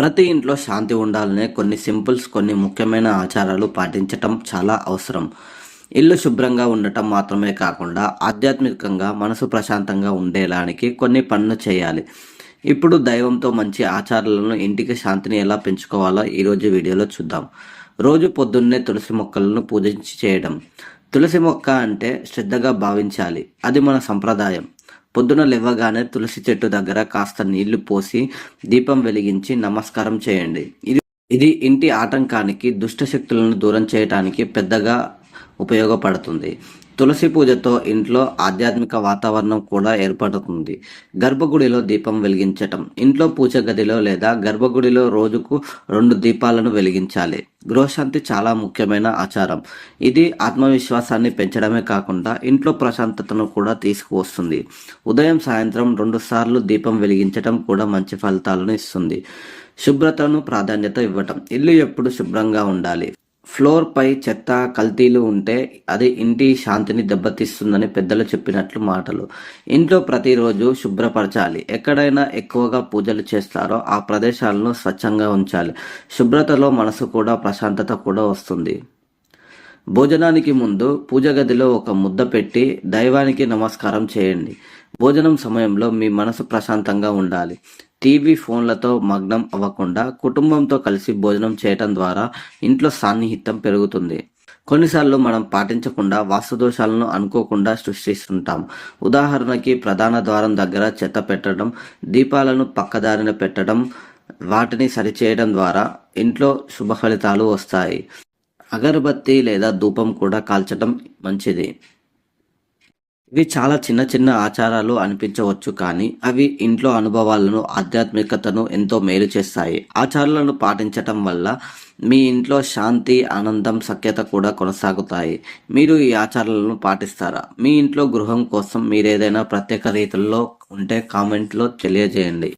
ప్రతి ఇంట్లో శాంతి ఉండాలనే కొన్ని సింపుల్స్ కొన్ని ముఖ్యమైన ఆచారాలు పాటించటం చాలా అవసరం. ఇల్లు శుభ్రంగా ఉండటం మాత్రమే కాకుండా ఆధ్యాత్మికంగా మనసు ప్రశాంతంగా ఉండేలానికి కొన్ని పనులు చేయాలి. ఇప్పుడు దైవంతో మంచి ఆచారాలను ఇంటికి శాంతిని ఎలా పెంచుకోవాలో ఈరోజు వీడియోలో చూద్దాం. రోజు పొద్దున్నే తులసి మొక్కలను పూజించి చేయడం. తులసి మొక్క అంటే శ్రద్ధగా భావించాలి. అది మన సంప్రదాయం. పొద్దున లేవగానే తులసి చెట్టు దగ్గర కాస్త నీళ్ళు పోసి దీపం వెలిగించి నమస్కారం చేయండి. ఇది ఇది ఇంటి ఆటంకానికి దుష్ట శక్తులను దూరం చేయటానికి పెద్దగా ఉపయోగపడుతుంది. తులసి పూజతో ఇంట్లో ఆధ్యాత్మిక వాతావరణం కూడా ఏర్పడుతుంది. గర్భగుడిలో దీపం వెలిగించటం. ఇంట్లో పూజ గదిలో లేదా గర్భగుడిలో రోజుకు రెండు దీపాలను వెలిగించాలి. గృహశాంతి చాలా ముఖ్యమైన ఆచారం. ఇది ఆత్మవిశ్వాసాన్ని పెంచడమే కాకుండా ఇంట్లో ప్రశాంతతను కూడా తీసుకువస్తుంది. ఉదయం సాయంత్రం రెండు సార్లు దీపం వెలిగించటం కూడా మంచి ఫలితాలను ఇస్తుంది. శుభ్రతను ప్రాధాన్యత ఇవ్వటం. ఇల్లు ఎప్పుడు శుభ్రంగా ఉండాలి. ఫ్లోర్పై చెత్త కల్తీలు ఉంటే అది ఇంటి శాంతిని దెబ్బతీస్తుందని పెద్దలు చెప్పినట్లు మాటలు. ఇంట్లో ప్రతిరోజు శుభ్రపరచాలి. ఎక్కడైనా ఎక్కువగా పూజలు చేస్తారో ఆ ప్రదేశాలను స్వచ్ఛంగా ఉంచాలి. శుభ్రతలో మనసు కూడా ప్రశాంతత కూడా వస్తుంది. భోజనానికి ముందు పూజ గదిలో ఒక ముద్ద పెట్టి దైవానికి నమస్కారం చేయండి. భోజనం సమయంలో మీ మనసు ప్రశాంతంగా ఉండాలి. టీవీ ఫోన్లతో మగ్నం అవ్వకుండా కుటుంబంతో కలిసి భోజనం చేయటం ద్వారా ఇంట్లో సాన్నిహిత్యం పెరుగుతుంది. కొన్నిసార్లు మనం పాటించకుండా వాస్తుదోషాలను అనుకోకుండా సృష్టిస్తుంటాం. ఉదాహరణకి ప్రధాన ద్వారం దగ్గర చెత్త పెట్టడం దీపాలను పక్కదారిన పెట్టడం వాటిని సరిచేయడం ద్వారా ఇంట్లో శుభ ఫలితాలు వస్తాయి. అగరబత్తి లేదా ధూపం కూడా కాల్చడం మంచిది. ఇవి చాలా చిన్న చిన్న ఆచారాలు అనిపించవచ్చు కానీ అవి ఇంట్లో అనుభవాలను ఆధ్యాత్మికతను ఎంతో మేలు చేస్తాయి. ఆచారాలను పాటించటం వల్ల మీ ఇంట్లో శాంతి ఆనందం సఖ్యత కూడా కొనసాగుతాయి. మీరు ఈ ఆచారాలను పాటిస్తారా? మీ ఇంట్లో గృహం కోసం మీరు ఏదైనా ప్రత్యేక రీతుల్లో ఉంటే కామెంట్లో తెలియజేయండి.